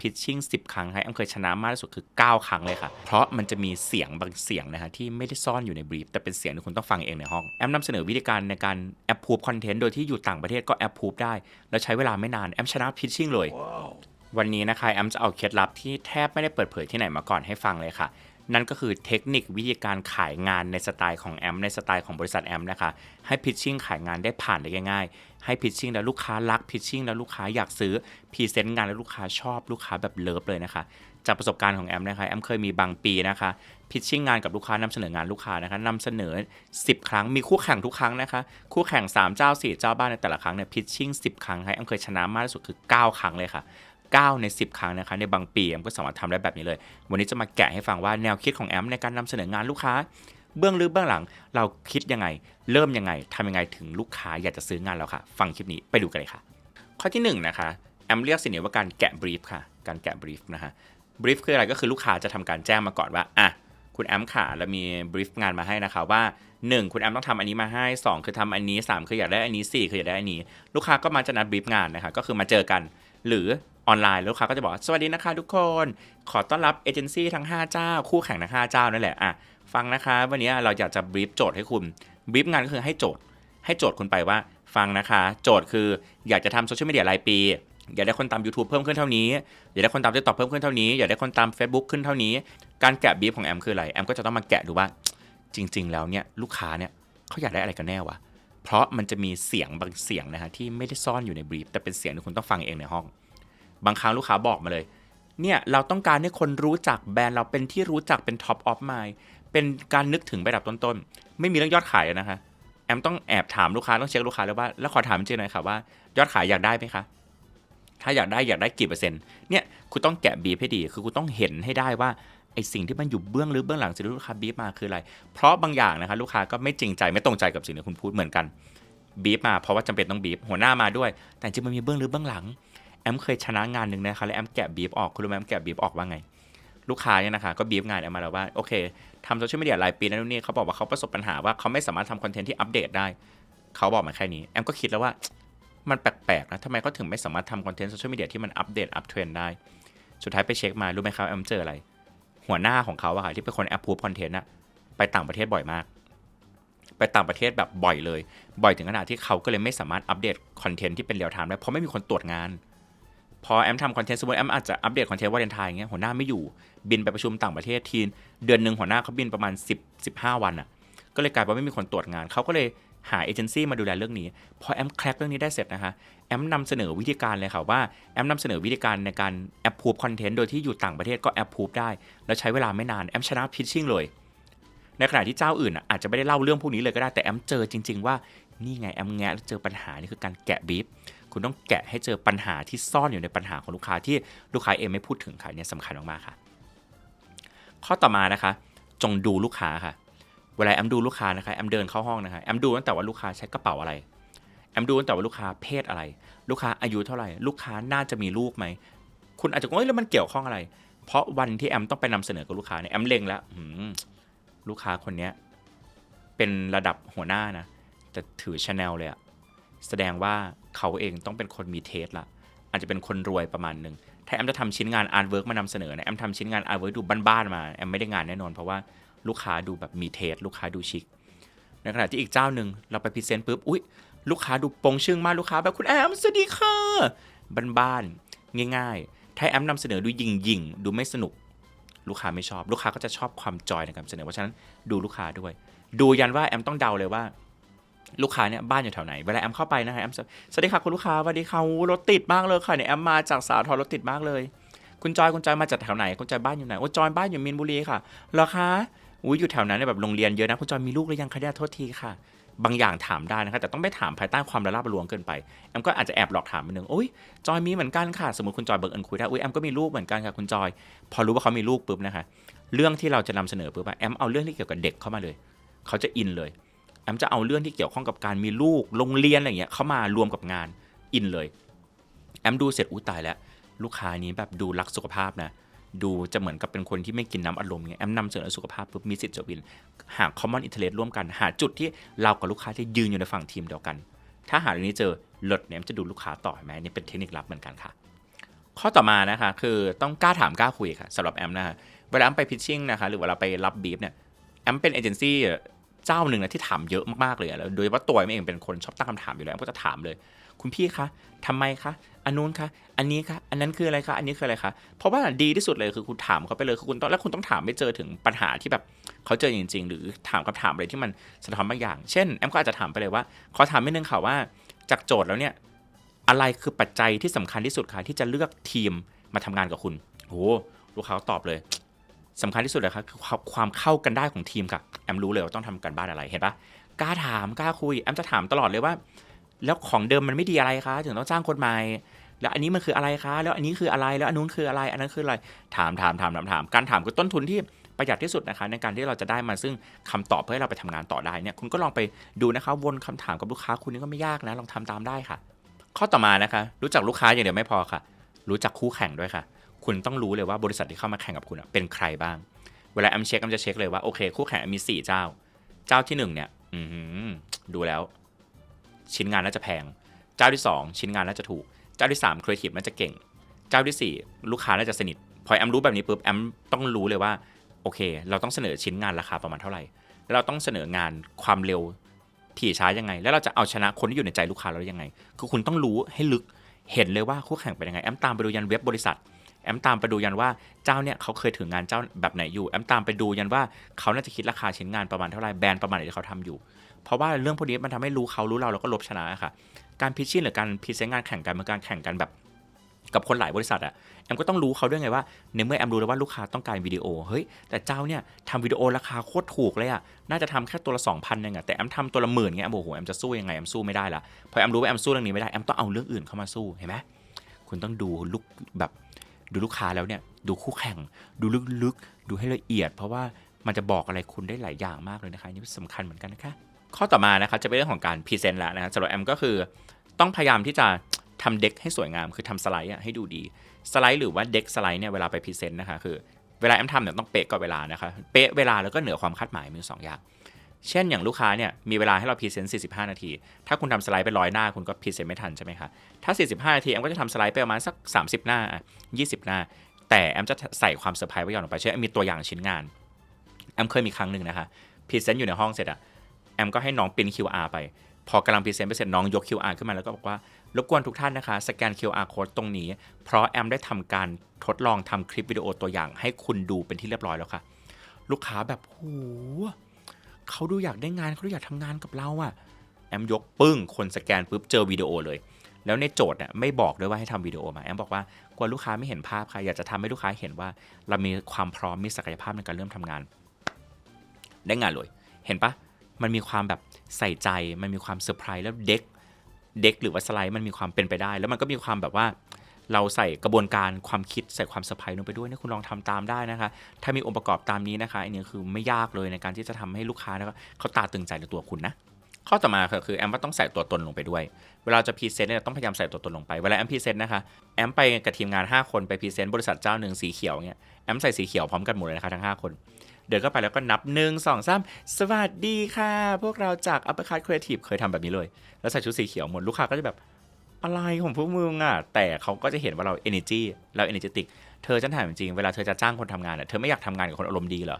พิชชิ่ง10 ครั้งให้แอมเคยชนะมากที่สุดคือ 9 ครั้งเลยค่ะ เพราะมันจะมีเสียงบางเสียงนะฮะที่ไม่ได้ซ่อนอยู่ในบรีฟแต่เป็นเสียงที่คุณต้องฟังเองในห้อง แอมนำเสนอวิธีการในการแอปพูฟคอนเทนต์โดยที่อยู่ต่างประเทศก็แอปพูฟได้ แล้วใช้เวลาไม่นานแอมชนะพิชชิ่งเลย วันนี้นะคะแอมจะเอาเคล็ดลับที่แทบไม่ได้เปิดเผยที่ไหนมาก่อนให้ฟังเลยค่ะ นั่นก็คือเทคนิควิธีการขายงานในสไตล์ของแอมในสไตล์ของบริษัทแอมนะคะให้พิชชิ่งขายงานได้ผ่านได้ง่ายๆ ให้พิชชิ่งแล้วลูกค้ารักพิชชิ่งแล้วลูกค้าอยากซื้อพรีเซนต์งานแล้วลูกค้าชอบลูกค้าแบบเลิฟเลยนะคะจากประสบการณ์ของแอมนะคะแอมเคยมีบางปีนะคะพิชชิ่งงานกับลูกค้านำเสนองานลูกค้านะคะนำเสนอ 10 ครั้งมีคู่แข่งทุกครั้งนะคะ คู่แข่ง 3 เจ้า 4 เจ้าบ้านในแต่ละครั้งเนี่ยพิชชิ่ง10 ครั้งให้แอมเคยชนะมากที่สุดคือ 9 ครั้งเลยค่ะ 9 ใน 10 ครั้งนะคะในบางปีแอมก็สามารถทำได้แบบนี้เลย วันนี้จะมาแกะให้ฟังว่าแนวคิดของแอมในการนำเสนองานลูกค้า เบื้องลึกเบื้องหลัง เราคิดยังไง เริ่มยังไงทำยังไงถึงลูกค้าอยากจะซื้องานเราค่ะ ฟังคลิปนี้ไปดูกันเลยค่ะ ข้อที่1นนะคะแอมเรียกสิ่งนี้ว่าการแกะบรีฟค่ะ การแกะบรีฟนะฮะบรีฟคืออะไรก็คือลูกค้าจะทำการแจ้งมาก่อนว่าอะคุณแอมค่ะเรามีบรีฟงานมาให้นะคะว่า 1 คุณแอมต้องทำอันนี้มาให้ 2 คือทำอันนี้ 3 คืออยากได้อันนี้ 4 คืออยากได้อันนี้ ลูกค้าก็มาจะนัดบรีฟงานนะคะก็คือมาเจอกัน หรือ ออนไลน์แล้วลูกค้าก็จะบอกสวัสดีนะคะทุกคน ขอต้อนรับเอเจนซี่ทั้ง 5 เจ้า คู่แข่งทั้ง5เจ้านั่นแหละอะฟังนะคะ วันนี้เราอยากจะบรีฟโจทย์ให้คุณบรีฟงานก็คือให้โจทย์ให้โจทย์คุณไปว่าฟังนะคะ โจทย์คืออยากจะทำโซเชียลมีเดียรายปี อยากได้คนตาม YouTube เพิ่มขึ้นเท่านี้ อยากได้คนตาม TikTok เพิ่มขึ้นเท่านี้ อยากได้คนตาม Facebook ขึ้นเท่านี้ การแกะบีฟของแอมคืออะไร แอมก็จะต้องมาแกะดูว่า จริง ๆ แล้วเนี่ยลูกค้าเนี่ยเขาอยากได้อะไรกันแน่วะ เพราะมันจะมีเสียงบางเสียงนะฮะที่ไม่ได้ซ่อนอยู่ในบีฟแต่เป็นเสียงที่คุณต้องฟังเองในห้อง บางครั้งลูกค้าบอกมาเลย เนี่ยเราต้องการให้คนรู้จักแบรนด์เราเป็นที่รู้จักเป็น top of mind เป็นการนึกถึงไประดับต้นๆ ไม่มีเรื่องยอดขายอะนะคะ แอมต้องแอบถามลูกค้าต้องเช็คลูกค้าเลยว่าแล้วขอถามจริงหน่อยค่ะว่า ยอดขายอยากได้ไหมคะถ้าอยากได้อยากได้กี่เปอร์เซ็นต์เนี่ยคุณต้องแกะบีฟให้ดี คือคุณต้องเห็นให้ได้ว่าไอสิ่งที่มันอยู่เบื้องลึกเบื้องหลังสิ่งที่ลูกค้าบีฟมาคืออะไร เพราะบางอย่างนะคะลูกค้าก็ไม่จริงใจไม่ตรงใจกับสิ่งที่คุณพูดเหมือนกันบีฟมาเพราะว่าจำเป็นต้องบีฟหัวหน้ามาด้วย แต่จริงมันมีเบื้องลึกเบื้องหลัง แอมเคยชนะงานหนึ่งนะคะแล้วแอมแกะบีฟออกคุณรู้ไหมแอมแกะบีฟออกว่าไง ลูกค้าเนี่ยนะคะก็บีฟงานแอมมาแล้วว่าโอเคทำโซเชียลมีเดียรายปีนั้นนนี่เขาบอกว่าเขาประสบปัญหาว่าเขาไม่สามารถทำคอนเทนต์ที่อัปเดตได้ เขาบอกมาแค่นี้แอมก็คิดแล้วว่ามันแปลกๆนะทำไมเขาถึงไม่สามารถทำคอนเทนต์โซเชียลมีเดียที่มันอัปเดตอัปเทรนได้ สุดท้ายไปเช็คมารู้ไหมครับแอมเจออะไร หัวหน้าของเขาอะค่ะที่เป็นคนแอปพูฟคอนเทนต์อะไปต่างประเทศบ่อยมาก ไปต่างประเทศแบบบ่อยเลย บ่อยถึงขนาดที่เขาก็เลยไม่สามารถอัปเดตคอนเทนต์ที่เป็นเรียลไทม์ได้เพราะไม่มีคนตรวจงาน พอแอมทำคอนเทนต์สมมติแอมอาจจะอัปเดตคอนเทนต์วาเลนไทน์อย่างเงี้ยหัวหน้าไม่อยู่บินไปประชุมต่างประเทศทีนเดือนหนึ่งหัวหน้าเขาบินประมาณ 10 15 วันอะก็เลยกลายเป็นไม่มีคนตรวจงานเขาก็เลยหาเอเจนซี่มาดูแลเรื่องนี้ พอแอมแคร็กเรื่องนี้ได้เสร็จนะคะแอมนำเสนอวิธีการเลยค่ะว่าแอมนำเสนอวิธีการในการแอปพูฟคอนเทนต์โดยที่อยู่ต่างประเทศก็แอปพูฟได้ แล้วใช้เวลาไม่นานแอมชนะพิชชิ่งเลย ในขณะที่เจ้าอื่นอะอาจจะไม่ได้เล่าเรื่องพวกนี้เลยก็ได้แต่แอมเจอจริง ๆ ว่า นี่ไงแอมแงะแล้วเจอปัญหานี่คือการแกะบีฟคุณต้องแกะให้เจอปัญหาที่ซ่อนอยู่ในปัญหาของลูกค้าที่ลูกค้าเองไม่พูดถึงค่ะเนี่ยสำคัญมากๆค่ะ ข้อต่อมานะคะ จงดูลูกค้าค่ะ เวลาแอมดูลูกค้านะคะแอมเดินเข้าห้องนะคะแอมดูตั้งแต่ว่าลูกค้าใช้กระเป๋าอะไรแอมดูตั้งแต่ว่าลูกค้าเพศอะไร ลูกค้าอายุเท่าไหร่ ลูกค้าน่าจะมีลูกไหม คุณอาจจะงงแล้วมันเกี่ยวข้องอะไร เพราะวันที่แอมต้องไปนำเสนอกับลูกค้าเนี่ยแอมเล็งแล้วลูกค้าคนเนี้ยเป็นระดับหัวหน้านะ แต่ถือชาแนลเลยอะแสดงว่าเขาเองต้องเป็นคนมีเทสละอาจจะเป็นคนรวยประมาณหนึ่งถ้าแอมจะทำชิ้นงานอาร์ตเวิร์กมานำเสนอเนี่ยแอมทำชิ้นงานอาร์ตเวิร์กดูบ้านๆมาแอมไม่ได้งานแน่นอนเพราะว่าลูกค้าดูแบบมีเทสลูกค้าดูชิคในขณะที่อีกเจ้าหนึ่งเราไปพรีเซนต์ปุ๊บอุ๊ยลูกค้าดูปงชึ่งมากลูกค้าแบบคุณแอมสวัสดีค่ะบ้านๆง่าย ๆ ถ้าแอมนำเสนอดูยิงยิงดูไม่สนุก ลูกค้าไม่ชอบ ลูกค้าก็จะชอบความจอยในการเสนอเพราะฉะนั้นดูลูกค้าด้วย ดูยันว่าแอมต้องเดาเลยว่า ลูกค้าเนี่ยบ้านอยู่แถวไหนเวลาแอมเข้าไปนะฮะแอมสวัสดีค่ะคุณลูกค้าสวัสดีค่ะรถติดมากเลยค่ะเนี่ยแอมมาจากสาทรรถติดมากเลย คุณจอยคุณจอยมาจากแถวไหนคุณจอยบ้านอยู่ไหนโอ้จอยบ้านอยู่มีนบุรีค่ะเหรอคะอุ้ยอยู่แถวนั้นเนี่ยแบบโรงเรียนเยอะนะคุณจอยมีลูกหรือยังคะเนี่ยโทษทีค่ะ บางอย่างถามได้นะครับแต่ต้องไม่ถามภายใต้ความระลาบระลวงเกินไปแอมก็อาจจะแอบหลอกถามไปหนึ่งโอ้ยจอยมีเหมือนกันค่ะ สมมติคุณจอยเบิกเอิญคุยได้อุ้ยแอมก็มีลูกเหมือนกันค่ะคุณจอย พอรู้ว่าเขามีลูกปุ๊บนะคะเรื่องที่เราจะนำเสนอปุ๊บอะแอมเอาเรื่องที่เกี่ยวกับเด็กเข้ามาเลย เขาจะอินเลย มจะเอาเรื่องที่เกี่ยวข้องกับการมีลูกโรงเรียนอะไรเงี้ยเข้ามารวมกับงานอินเลย แอมดูเสร็จอุ้ตายแล้ว ลูกค้านี้แบบดูรักสุขภาพนะดูจะเหมือนกับเป็นคนที่ไม่กินน้ำอารมณ์เงี้ยแอมนำเสนอสุขภาพปุ๊บมีสิทธิ์จะวิน หา common interest ร่วมกัน หาจุดที่เรากับลูกค้าที่ยืนอยู่ในฝั่งทีมเดียวกัน ถ้าหาเรื่องนี้เจอเลิศเนี่ยแอมจะดูลูกค้าต่อไหมนี่เป็นเทคนิคลับเหมือนกันค่ะ ข้อต่อมานะคะคือต้องกล้าถามกล้าคุยค่ะสำหรับแอมนะคะเวลาแอมไปพิชชิ่งนะคะหรือเวลาไปรับบีฟเนี่ยแอมเป็นเอเจนซี่ เจ้าหนึ่งนะที่ถามเยอะมากๆเลยแล้วโดยเฉพาตัวเองเป็นคนชอบตั้งคำถามอยู่แล้วก็จะถามเลย คุณพี่คะทำไมคะอันนู้นคะอันนี้คะอันนั้นคืออะไรคะอันนี้คืออะไรคะเพราะว่าดีที่สุดเลยคือคุณถามเขาไปเลยคือคุณต้องแล้วคุณต้องถามไม่เจอถึงปัญหาที่แบบเขาเจอจริง ๆ หรือถามคำถามอะไรที่มันสะท้อนบางอย่าง เช่นแอมก็อาจจะถามไปเลยว่าขอถามนิดนึงค่ะว่าจากโจทย์แล้วเนี่ยอะไรคือปัจจัยที่สำคัญที่สุดคะที่จะเลือกทีมมาทำงานกับคุณโอ้ลูกค้าตอบเลย สำคัญที่สุดเลยครับคือความเข้ากันได้ของทีมค่ะแอมรู้เลยว่าต้องทำกันบ้านอะไรเห็นปะกล้าถามกล้าคุยแอมจะถามตลอดเลยว่า แล้วของเดิมมันไม่ดีอะไรคะถึงต้องจ้างคนใหม่แล้วอันนี้มันคืออะไรคะ แล้วอันนี้คืออะไร แล้วอันนู้นคืออะไร อันนั้นคืออะไร ถามถามถามถามถาม การถามคือต้นทุนที่ประหยัดที่สุดนะคะ ในการที่เราจะได้มาซึ่งคำตอบเพื่อให้เราไปทำงานต่อได้เนี่ย คุณก็ลองไปดูนะคะวนคำถามกับลูกค้าคุณนี่ก็ไม่ยากนะ ลองทำตามได้ค่ะ ข้อต่อมานะคะ รู้จักลูกค้าอย่างเดียวไม่พอค่ะ รู้จักคู่แข่งด้วยค่ะ คุณต้องรู้เลยว่าบริษัทที่เข้ามาแข่งกับคุณเป็นใครบ้าง เวลาแอมเช็คแอมจะเช็คเลยว่าโอเคคู่แข่งมี 4 เจ้า เจ้าที่ 1 เนี่ยดูแล้ว ชิ้นงานน่าจะแพง เจ้าที่ 2 ชิ้นงานน่าจะถูก เจ้าที่3ครีเอทีฟน่าจะเก่ง เจ้าที่ 4 ลูกค้าน่าจะสนิท พอแอมรู้แบบนี้ปุ๊บแอมต้องรู้เลยว่าโอเค เราต้องเสนอชิ้นงานราคาประมาณเท่าไหร่แล้วเราต้องเสนองานความเร็วถี่ช้ายังไง แล้วเราจะเอาชนะคนที่อยู่ในใจลูกค้าเราได้ยังไง คือคุณต้องรู้ให้ลึกเห็นเลยว่าคู่แข่งเป็นยังไงแอมตามไปดูยันเว็บบริษัท แอมตามไปดูยันว่าเจ้าเนี่ยเขาเคยถึงงานเจ้าแบบไหนอยู่ แอมตามไปดูยันว่าเขาน่าจะคิดราคาชิ้นงานประมาณเท่าไหร่แบรนด์ประมาณไหนที่เขาทำอยู่ เพราะว่าเรื่องพวกนี้มันทำให้รู้เขารู้เราแล้วก็ลบชนะค่ะ การพิชชิ่งหรือการพรีเซนต์งานแข่งกันเมันการแข่งกันแบบกับคนหลายบริษัทอะแอมก็ต้องรู้เขาด้วยไงว่าในเมื่อแอมรู้แล้วว่าลูกค้าต้องการวิดีโอเฮ้ยแต่เจ้าเนี่ยทำวิดีโอราคาโคตรถูกเลยอะน่าจะทำแค่ตัวละ2,000เองอะแต่แอมทำตัวละหมื่นไงแอมบอกโหแอมจะสู้ยังไงแอมสู้ไม่ได้ละพอแอมรู้ว่าแอมสู้เรื่องนี้ไม่ได้แอมต้องเอาเรื่องอื่นเข้ามาสู้เห็นไหมคุณต้องดูลุกแบบ ดูลูกค้าแล้วเนี่ยดูคู่แข่ง ดูลึกๆ ดูให้ละเอียด เพราะว่ามันจะบอกอะไรคุณได้หลายอย่างมากเลยนะคะนี่สำคัญเหมือนกันนะคะข้อต่อมานะครับจะเป็นเรื่องของการพรีเซนต์แล้วนะสำหรับแอมก็คือ ต้องพยายามที่จะทำเด็กให้สวยงามคือทำสไลด์ให้ดูดีสไลด์หรือว่าเด็กสไลด์เนี่ยเวลาไปพรีเซนต์นะคะคือเวลาแอมทำเนี่ยต้องเป๊ะกับเวลานะคะเป๊ะเวลาแล้วก็เหนือความคาดหมายมีสองอย่าง เช่นอย่างลูกค้าเนี่ยมีเวลาให้เราพรีเซนต์ 45 นาที ถ้าคุณทำสไลด์ไปร้อยหน้าคุณก็พรีเซนต์ไม่ทันใช่ไหมคะ ถ้า 45 นาทีแอมก็จะทำสไลด์ไปประมาณสัก 30 หน้า 20 หน้า แต่แอมจะใส่ความเซอร์ไพรส์ไว้ก่อนลงไป เช่นมีตัวอย่างชิ้นงาน แอมเคยมีครั้งหนึ่งนะคะพรีเซนต์อยู่ในห้องเสร็จอะแอมก็ให้น้องปริ้น QR ไป พอกำลังพรีเซนต์ไปเสร็จน้องยก QR ขึ้นมาแล้วก็บอกว่ารบกวนทุกท่านนะคะ สแกน QR code ตรงนี้ เพราะแอมได้ทำการทดลองทำคลิปวิดีโอตัวอย่าง ให้คุณดูเป็นที่เรียบร้อยแล้วค่ะ ลูกค้าแบบโห เขาดูอยากได้งานเขาดูอยากทำงานกับเราอะแอมยกปึ้งคนสแกนปุ๊บเจอวิดีโอเลย แล้วในโจทย์เนี่ยไม่บอกด้วยว่าให้ทำวิดีโอมาแอมบอกว่ากลัวลูกค้าไม่เห็นภาพค่ะอยากจะทำให้ลูกค้าเห็นว่า เรามีความพร้อมมีศักยภาพในการเริ่มทำงาน ได้งานเลย เห็นปะมันมีความแบบใส่ใจมันมีความเซอร์ไพรส์แล้วเด็กเด็กหรือว่าสไลด์มันมีความเป็นไปได้ แล้วมันก็มีความแบบว่า เราใส่กระบวนการความคิดใส่ความเซอร์ไพรส์ลงไปด้วยนะคุณลองทำตามได้นะคะ ถ้ามีองค์ประกอบตามนี้นะคะอันนี้คือไม่ยากเลยในการที่จะทำให้ลูกค้านะครับเขาตาตึงใจในตัวคุณนะข้อต่อมาคือแอมว่าต้องใส่ตัวตนลงไปด้วย เวลาจะพรีเซนต์เนี่ยต้องพยายามใส่ตัวตนลงไป เวลาแอมพรีเซนต์นะคะ แอมไปกับทีมงาน 5 คนไปพรีเซนต์บริษัทเจ้าหนึ่งสีเขียวเนี่ย แอมใส่สีเขียวพร้อมกันหมดเลยนะคะทั้ง 5 คน เดินเข้าไปแล้วก็นับ 1 2 3 สวัสดีค่ะ พวกเราจาก Upper Cut Creative เคยทำแบบนี้เลย แล้วใส่ชุดสีเขียวหมด ลูกค้าก็จะแบบ อะไรของพวกมึงอะ แต่เขาก็จะเห็นว่าเรา energy เรา energetic เธอฉันถามจริงเวลาเธอจะจ้างคนทำงานอะเธอไม่อยากทำงานกับคนอารมณ์ดีเหรอ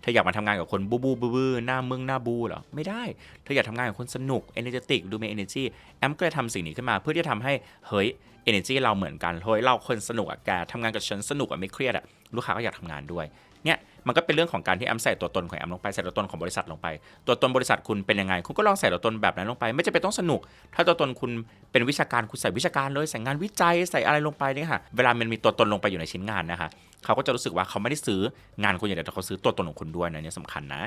เธออยากมาทำงานกับคนบูบูบูบูหน้ามึงหน้าบูเหรอไม่ได้ เธออยากทำงานกับคนสนุก energetic ดูมี energy แอมก็เลยทำสิ่งนี้ขึ้นมา เพื่อที่จะทำให้เฮ้ย energy เราเหมือนกันเฮ้ยเราคนสนุกอะแกทำงานกับฉันสนุกอะไม่เครียดอะลูกค้าก็อยากทำงานด้วยเนี่ย มันก็เป็นเรื่องของการที่แอมใส่ตัวตนของแอมลงไปใส่ตัวตนของบริษัทลงไป ตัวตนบริษัทคุณเป็นยังไง คุณก็ลองใส่ตัวตนแบบนั้นลงไป ไม่จำเป็นต้องสนุก ถ้าตัวตนคุณเป็นวิชาการคุณใส่วิชาการเลยใส่งานวิจัยใส่อะไรลงไปเนี่ยค่ะเวลามันมีตัวตนลงไปอยู่ในชิ้นงานนะคะเขาก็จะรู้สึกว่าเขาไม่ได้ซื้องานคุณอย่างเดียวแต่เขาซื้อตัวตนของคุณด้วยนะเนี่ยสำคัญนะ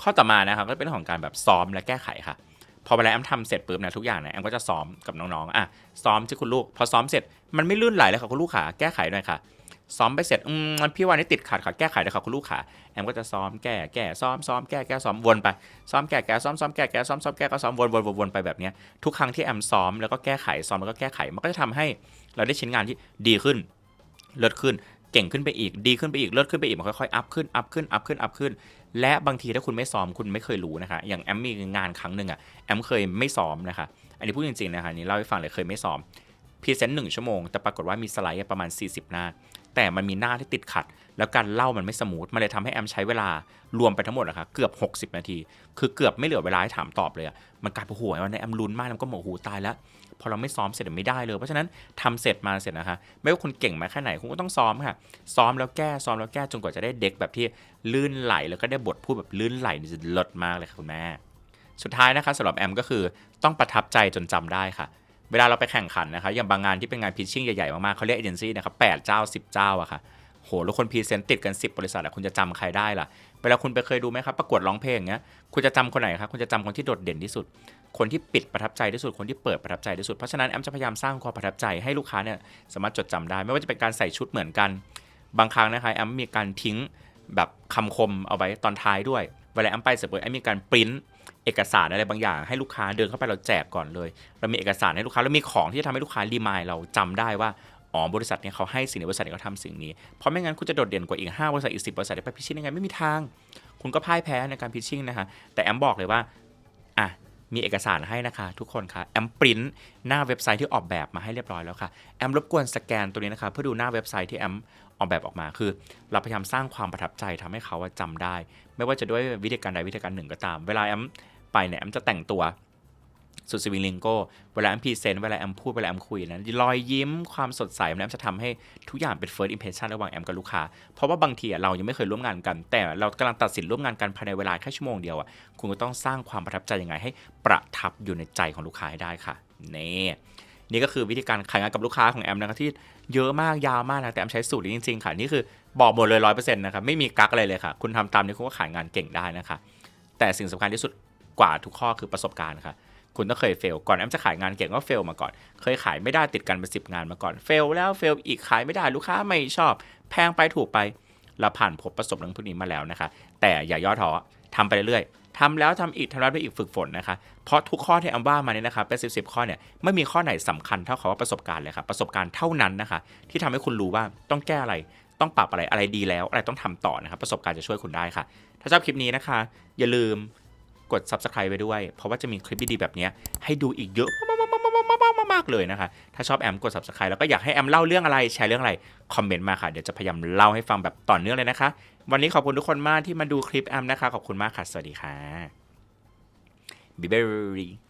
ข้อต่อมานะครับก็เป็นเรื่องของการแบบซ้อมและแก้ไขค่ะพอเวลาแอมทำเสร็จปุ๊บนะทุกอย่างนี่ยแอมก็จะซ้อมกับน้องๆอะซ้อมที่คุณลูก พอซ้อมเสร็จมันไม่ลื่นไหลเลยค่ะคุณลูกขาแก้ไขหน่อยค่ะ ซ้อมไปเสร็จอืมพี่วันนี้ติดขัดค่ะแก้ไขเลยค่ะคุณลูกขาแอมก็จะซ้อมแก้แก้ซ้อมซ้อมแก้แก้ซ้อมวนไปซ้อมแก้แก้ซ้อมซ้อมแก้แก้ซ้อมซ้อมแก้ก็ซ้อมวนวนวนวนไปแบบนี้ทุกครั้งที่แอมซ้อมแล้วก็แก้ไขซ้อมแล้วก็แก้ไขมันก็จะทำให้เราได้ชิ้นงานที่ดีขึ้นเลิศขึ้นเก่งขึ้นไปอีกดีขึ้นไปอีกเลิศขึ้นไปอีกมันค่อยๆอัพขึ้นอัพขึ้นอัพขึ้นอัพขึ้น และบางทีถ้าคุณไม่ซ้อมคุณไม่เคยรู้นะคะอย่างแอมมีงานครั้งหนึ่งอะแอมเคยไม่ซ้อมนะคะอันนี้พูดจริงๆนะคะนี่เล่าให้ฟังเลยเคยไม่ซ้อมพรีเซนต์หนึ่งชั่วโมงแต่ปรากฏว่ามีสไลด์ประมาณ 40 หน้า แต่มันมีหน้าที่ติดขัด แล้วการเล่ามันไม่สมูท มันเลยทำให้แอมใช้เวลารวมไปทั้งหมดอะครับเกือบ 60 นาที คือเกือบไม่เหลือเวลาให้ถามตอบเลยอะมันกลายเป็นหัววันในแอมลุ้นมากแล้วก็โมโหตายแล้ว พอเราไม่ซ้อมเสร็จไม่ได้เลย เพราะฉะนั้นทำเสร็จมาเสร็จนะคะไม่ว่าคุณเก่งมาแค่ไหนคุณก็ต้องซ้อมค่ะ ซ้อมแล้วแก้ซ้อมแล้วแก้จนกว่าจะได้เด็กแบบที่ลื่นไหลแล้วก็ได้บทพูดแบบลื่นไหลนี่จะเลิศมากเลยค่ะคุณแม่ สุดท้ายนะคะสำหรับแอมก็คือต้องประทับใจจนจำได้ค่ะ เวลาเราไปแข่งขันนะคะอย่างบางงานที่เป็นงานพิชชิ่งใหญ่ๆมากๆเขาเรียกเอเจนซี่นะครับแปดเจ้า 10 เจ้าอะค่ะโหแล้วคนพรีเซนต์ติดกัน 10 บริษัทอะคุณจะจำใครได้ล่ะ เวลาคุณไปเคยดูไหมครับ ประกวดร้องเพลงอย่างเงี้ยคุณจะจำคนไหนครับคุณจะจำคนที่โดดเด่นที่สุด คนที่ปิดประทับใจที่สุดคนที่เปิดประทับใจที่สุดเพราะฉะนั้นแอมจะพยายามสร้างความประทับใจให้ลูกค้าเนี่ยสามารถจดจำได้ ไม่ว่าจะเป็นการใส่ชุดเหมือนกัน บางครั้งนะคะแอมมีการทิ้งแบบคำคมเอาไว้ตอนท้ายด้วยเวลาแอมไปเสร็จปุ๊บแอมมีการปริ้น เอกสารอะไรบางอย่างให้ลูกค้าเดินเข้าไปเราแจกก่อนเลย เรามีเอกสารให้ลูกค้าแล้วมีของที่จะทำให้ลูกค้ารีมายเราจำได้ว่าอ๋อบริษัทเนี้เขาให้สิ่งนี้บริษัทนี้เขาทำสิ่งนี้ เพราะไม่งั้นคุณจะโดดเด่นกว่าอีก5บริษัทอีก10บริษัทได้ไปพิชชิ่งยังไงไม่มีทาง คุณก็พ่ายแพ้ในการพิชชิ่งนะคะแต่แอมบอกเลยว่า มีเอกสารให้นะคะทุกคนคะแอมปริ้นหน้าเว็บไซต์ที่ออกแบบมาให้เรียบร้อยแล้วค่ะแอมรบกวนสแกนตัวนี้นะคะเพื่อดูหน้าเว็บไซต์ที่แอมออกแบบออกมาคือ เราพยายามสร้างความประทับใจทำให้เขาว่าจำได้ ไม่ว่าจะด้วยวิธีการใดวิธีการหนึ่งก็ตาม เวลาแอมไปเนี่ยแอมจะแต่งตัว สุดสวิงลิงโก้เวลาแอมพรีเซนต์เวลาแอมพูดเวลาแอมคุยนะรอยยิ้มความสดใสแอมจะทำให้ทุกอย่างเป็น first impression ระหว่างแอมกับลูกค้า เพราะว่าบางทีเรายังไม่เคยร่วมงานกัน แต่เรากำลังตัดสินร่วมงานกันภายในเวลาแค่ชั่วโมงเดียวอะคุณก็ต้องสร้างความประทับใจยังไงให้ประทับอยู่ในใจของลูกค้าให้ได้ค่ะนี่นี่ก็คือวิธีการขายงานกับลูกค้าของแอมนะครับที่เยอะมากยาวมากนะแต่แอมใช้สูตรนี้จริงๆค่ะนี่คือบอกหมดเลยร้อยเปอร์เซ็นต์นะครับไม่มีกักอะไรเลยค่ะ คุณทำตามนี้คุณก็ขายงานเก่งได้นะคะแต่สิ่งสำคัญที่สุดกว่าทุกข้อคือประสบการณ์ค่ะ คุณต้องเคยเฟลก่อนแอมจะขายงานเก่งก็เฟลมาก่อน เคยขายไม่ได้ติดกันเป็นสิบงานมาก่อนเฟลแล้วเฟลอีกขายไม่ได้ลูกค้าไม่ชอบ แพงไปถูกไปเราผ่านพบประสบเรื่องพวกนี้มาแล้วนะคะ แต่อย่าย่อท้อทำไปเรื่อยๆทำแล้วทำอีกทำแล้วทำอีกฝึกฝนนะคะ เพราะทุกข้อที่แอมว่ามาเนี่ยนะคะเป็นสิบสิบข้อเนี่ยไม่มีข้อไหนสำคัญเท่าคำว่าประสบการณ์เลยค่ะประสบการณ์เท่านั้นนะคะ ที่ทำให้คุณรู้ว่าต้องแก้อะไรต้องปรับอะไรอะไรดีแล้ว อะไรต้องทำต่อนะครับประสบการณ์จะช่วยคุณได้ค่ะ ถ้าชอบคลิปนี้นะคะ อย่าลืม กด subscribe ไปด้วย เพราะว่าจะมีคลิปดีๆแบบนี้ให้ดูอีกเยอะมากๆเลยนะคะ ถ้าชอบแอมกด subscribe แล้วก็อยากให้แอมเล่าเรื่องอะไรแชร์เรื่องอะไร คอมเมนต์มาค่ะ เดี๋ยวจะพยายามเล่าให้ฟังแบบต่อเนื่องเลยนะคะ วันนี้ขอบคุณทุกคนมากที่มาดูคลิปแอมนะคะ ขอบคุณมากค่ะ สวัสดีค่ะบิเบอรี่